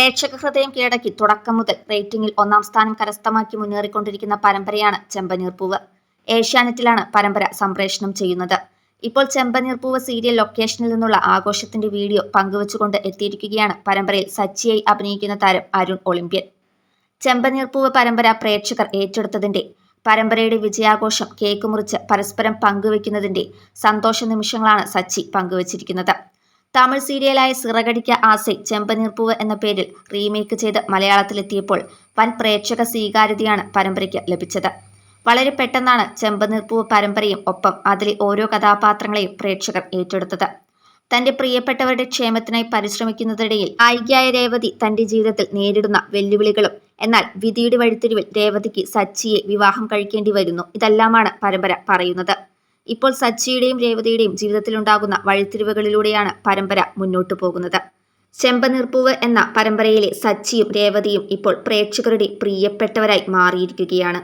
പ്രേക്ഷക ഹൃദയം കീഴടക്കി. തുടക്കം മുതൽ റേറ്റിംഗിൽ ഒന്നാം സ്ഥാനം കരസ്ഥമാക്കി മുന്നേറിക്കൊണ്ടിരിക്കുന്ന പരമ്പരയാണ് ചെമ്പനീർ പൂവ്. ഏഷ്യാനെറ്റിലാണ് പരമ്പര സംപ്രേഷണം ചെയ്യുന്നത്. ഇപ്പോൾ ചെമ്പനീർ പൂവ് സീരിയൽ ലൊക്കേഷനിൽ നിന്നുള്ള ആഘോഷത്തിന്റെ വീഡിയോ പങ്കുവച്ചുകൊണ്ട് എത്തിയിരിക്കുകയാണ് പരമ്പരയിൽ സച്ചിയായി അഭിനയിക്കുന്ന താരം അരുൺ ഒളിമ്പ്യൻ. ചെമ്പനീർപ്പൂവ് പരമ്പര പ്രേക്ഷകർ ഏറ്റെടുത്തതിന്റെ പരമ്പരയുടെ വിജയാഘോഷം കേക്ക് മുറിച്ച് പരസ്പരം പങ്കുവെക്കുന്നതിന്റെ സന്തോഷ നിമിഷങ്ങളാണ് സച്ചി പങ്കുവച്ചിരിക്കുന്നത്. തമിഴ് സീരിയലായ സിറകടിക്ക ആസൈ ചെമ്പനീർപ്പൂവ് എന്ന പേരിൽ റീമേക്ക് ചെയ്ത് മലയാളത്തിലെത്തിയപ്പോൾ വൻ പ്രേക്ഷക സ്വീകാര്യതയാണ് പരമ്പരയ്ക്ക് ലഭിച്ചത്. വളരെ പെട്ടെന്നാണ് ചെമ്പനീർപ്പൂവ് പരമ്പരയും ഒപ്പം അതിലെ ഓരോ കഥാപാത്രങ്ങളെയും പ്രേക്ഷകർ ഏറ്റെടുത്തത്. തന്റെ പ്രിയപ്പെട്ടവരുടെ ക്ഷേമത്തിനായി പരിശ്രമിക്കുന്നതിനിടയിൽ നായികയായ രേവതി തന്റെ ജീവിതത്തിൽ നേരിടുന്ന വെല്ലുവിളികളും എന്നാൽ വിധിയുടെ വഴിത്തിരിവിൽ രേവതിക്ക് സച്ചിയെ വിവാഹം കഴിക്കേണ്ടി വരുന്നു ഇതെല്ലാമാണ് പരമ്പര പറയുന്നത്. ഇപ്പോൾ സച്ചിയുടെയും രേവതിയുടെയും ജീവിതത്തിലുണ്ടാകുന്ന വഴിത്തിരിവുകളിലൂടെയാണ് പരമ്പര മുന്നോട്ടു പോകുന്നത്. ചെമ്പനീർപ്പൂവ് എന്ന പരമ്പരയിലെ സച്ചിയും രേവതിയും ഇപ്പോൾ പ്രേക്ഷകരുടെ പ്രിയപ്പെട്ടവരായി മാറിയിരിക്കുകയാണ്.